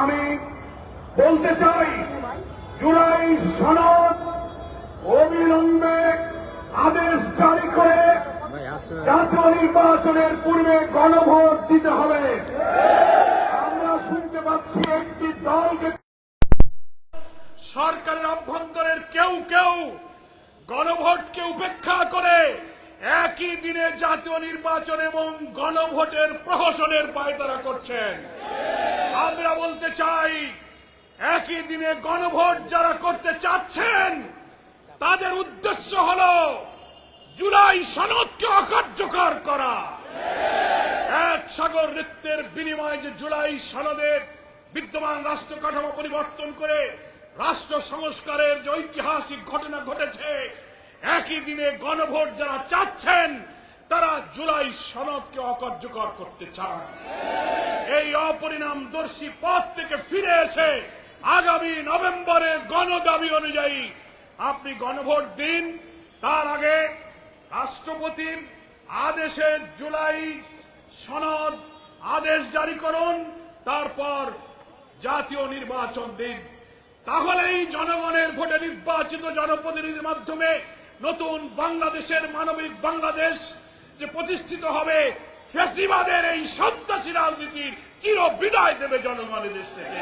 আমি বলতে চাই, জুলাই সনদ অবিলম্বে আদেশ জারি করে জাতীয় নির্বাচনের পূর্বে গণভোট দিতে হবে। আমরা শুনতে পাচ্ছি একটি দলকে সরকারের অভ্যন্তরের কেউ কেউ গণভোটকে উপেক্ষা করে একই দিনে জাতীয় নির্বাচন এবং গণভোটের প্রহসনের পায়তারা করছেন। আমরা বলতে চাই, একই দিনে গণভোট যারা করতে চাচ্ছেন, তাদের উদ্দেশ্য হল জুলাই সনদকে অকার্যকর করা। এক সাগর নৃত্যের বিনিময়ে যে জুলাই সনদের বিদ্যমান রাষ্ট্র কাঠামো পরিবর্তন করে রাষ্ট্র সংস্কারের যে ঐতিহাসিক ঘটনা ঘটেছে একই দিনে গণভোট যারা চাচ্ছেন, তারা জুলাই সনদকে অকার্যকর করতে চান। এই অপরিণামদর্শী পথ থেকে ফিরে এসে আগামী নভেম্বরের গণদাবি অনুযায়ী আপনি গণভোট দিন। তার আগে রাষ্ট্রপতির আদেশে জুলাই সনদ আদেশ জারি করুন, তারপর জাতীয় নির্বাচন দিন। তাহলেই জনগণের ভোটে নির্বাচিত জনপ্রতিনিধির মাধ্যমে নতুন বাংলাদেশের মানবিক বাংলাদেশ যে প্রতিষ্ঠিত হবে ফেসিবাদের এই সন্ত্রাসী রাজনীতির চির বিদায় দেবে জনগণের দেশ থেকে।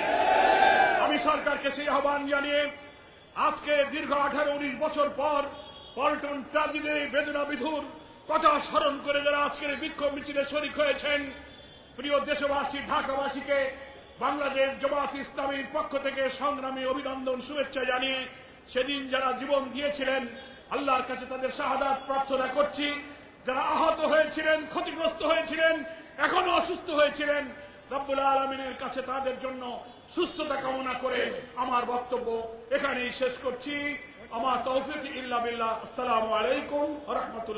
আমি সরকারকে সেই আহ্বান জানিয়ে আজকে দীর্ঘ আঠারো উনিশ বছর পর পল্টন এই বেদনা বিধুর কথা স্মরণ করে যারা আজকের বিক্ষোভ মিছিলে শরিক হয়েছেন, প্রিয় দেশবাসী, ঢাকাবাসীকে বাংলাদেশ জামাত ইসলামীর পক্ষ থেকে সংগ্রামী অভিনন্দন শুভেচ্ছা জানিয়ে সেদিন যারা জীবন দিয়েছিলেন আল্লাহর কাছে তাদের শাহাদাত প্রার্থনা করছি। যারা আহত হয়েছিলেন, ক্ষতিগ্রস্ত হয়েছিলেন, এখনও অসুস্থ হয়েছিলেন, রব্বুল আলমিনের কাছে তাদের জন্য সুস্থতা কামনা করে আমার বক্তব্য এখানেই শেষ করছি। আমার তৌফিক ইল্লা বিল্লাহ। আসসালামু আলাইকুম রহমতুল্লাহ।